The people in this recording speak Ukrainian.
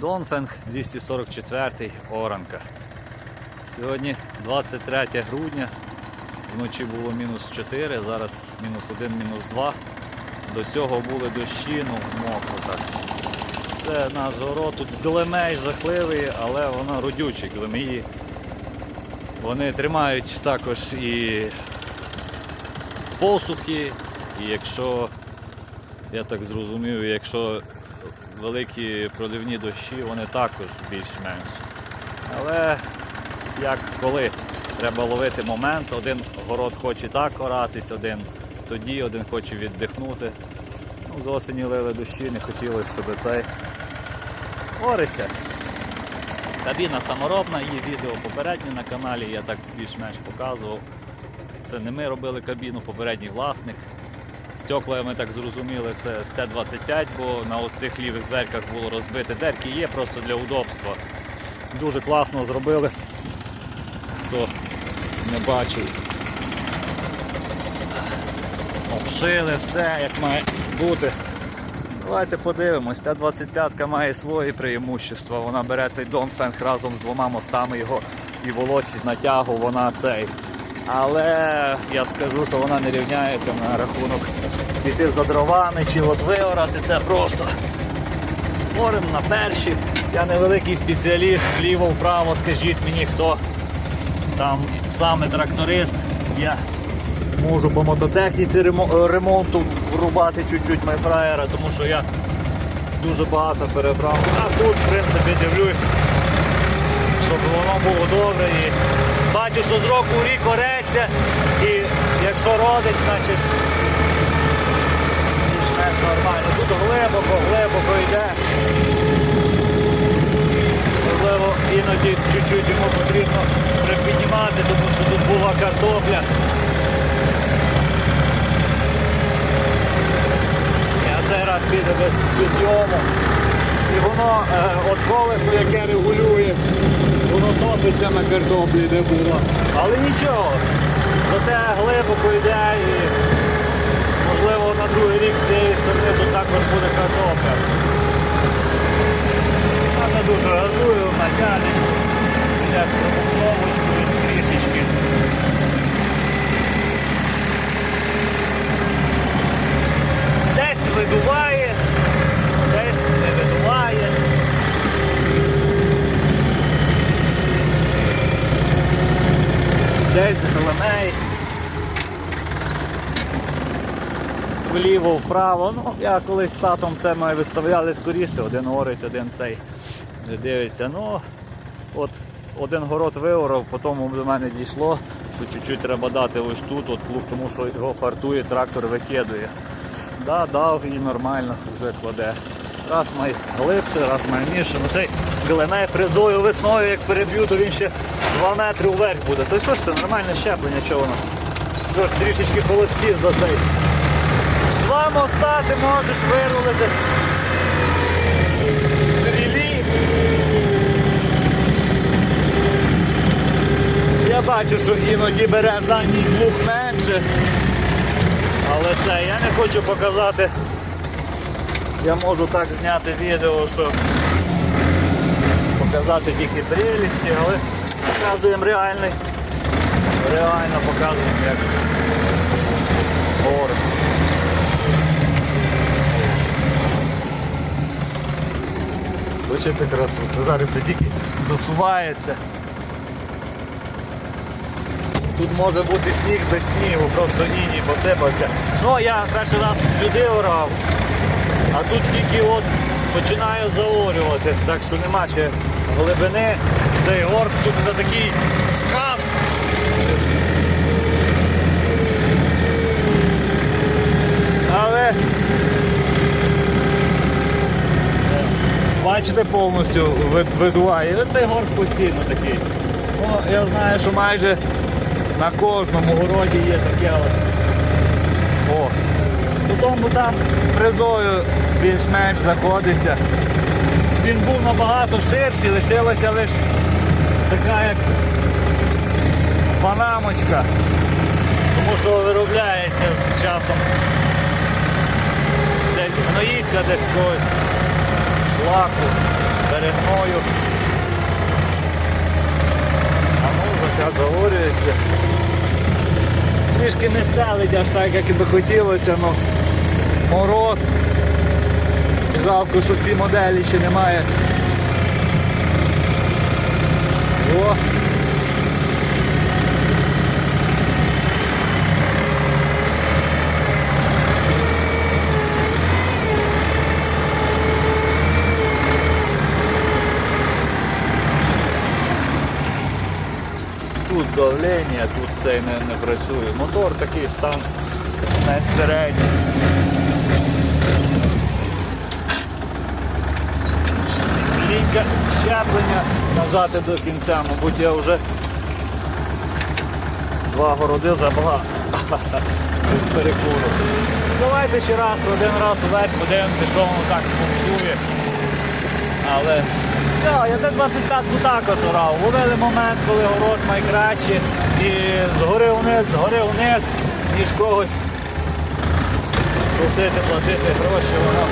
Донфенг 244 Оранка. Сьогодні 23 грудня. Вночі було мінус 4, зараз мінус 1, мінус 2. До цього були дощі, ну мокро так. Це наш город, тут глемей жахливий, але воно родючі глемії. Вони тримають також і посухи, і якщо, я так зрозумів, якщо великі проливні дощі, вони також більш-менш. Але як коли треба ловити момент, один город хоче так оратись, один тоді, один хоче віддихнути. Ну, з осені лили дощі, не хотілося себе цей ориться. Кабіна саморобна, є відео попереднє на каналі, я так більш-менш показував. Це не ми робили кабіну, попередній власник. Стекла ми так зрозуміли, це Т-25, бо на тих лівих дверках було розбите. Дверки є просто для удобства. Дуже класно зробили. Хто не бачив. Обшили все, як має бути. Давайте подивимось. Т-25 має свої преимущества. Вона бере цей Донфенг разом з двома мостами його і волочить на тягу, вона цей. Але я скажу, що вона не рівняється на рахунок піти за дровами чи от виорати. Це просто Орем на перші. Я не великий спеціаліст, вліво-вправо, скажіть мені, хто там саме тракторист. Я можу по мототехніці ремонту врубати чуть-чуть майфраєра, тому що я дуже багато перебрав. А тут, в принципі, дивлюсь, щоб воно було добре. І бачу, що з року в рік ореться. І якщо родить, значить більш-менш нормально. Тут глибоко, глибоко йде. Можливо, іноді чуть-чуть йому потрібно припіднімати, тому що тут була картопля. Цей раз піде без підйому. І воно е, от колесо, яке регулює, воно топиться на картоплі, де було. Але нічого, зате глибоко йде і можливо на другий рік з цієї сторони тут також буде картопля. Я не дуже газую, натягне. Я з пробуксовочкою трішечки. Десь видуває, десь не видуває. Десь глиней. Вліво, вправо. Ну, я колись з татом це ми виставляли скоріше, один горить, один цей не дивиться. Ну, от один город виорав, потім до мене дійшло, що чуть-чуть треба дати ось тут, от плуг, тому що його фартує, трактор викидує. Да, дав і нормально вже кладе. Раз має глибше, раз має ніше. Ну цей глиней фрезою весною, як переб'ю, то він ще 2 метри вверх буде. То що ж це нормальне щеплення, чого воно? Трішечки полостів за цей. Два моста ти можеш вирулити. Зрілі. Я бачу, що іноді бере задній плуг менше. Але це я не хочу показати. Я можу так зняти відео, що показати тільки прелісті, але показуємо реальний. Реально показуємо як город. Бачите красу, це зараз це тільки засувається. Тут може бути сніг без снігу, просто іній посипався. Ну я перший раз сюди орав, а тут тільки от починаю заорювати, так що нема ще глибини. Цей горб тут це такий сказ. Але бачите повністю видуває. Цей горб постійно такий. Ну, я знаю, що майже на кожному городі є таке от. О. Тому там фрезою більш-менш заходиться. Він був набагато ширший, лишилася лише така як панамочка. Тому що виробляється з часом. Десь гноїться десь когось шлаку. Та перегною. А музика загорюється. Трішки не стелить аж так, як і би хотілося, але мороз. Жалко, що в цій моделі ще немає. О! Тут давлення, тут цей не, не працює. Мотор такий стан не середній. Лінька щеплення нажати до кінця, мабуть, я вже два городи забрав без перекуру. Давайте ще раз, один раз вверх подивимося, що воно так функціонує. Але я так 25 ту також орав. Ловили момент, коли город найкраще і згори вниз, згори вниз, ніж когось просити платити гроші, воно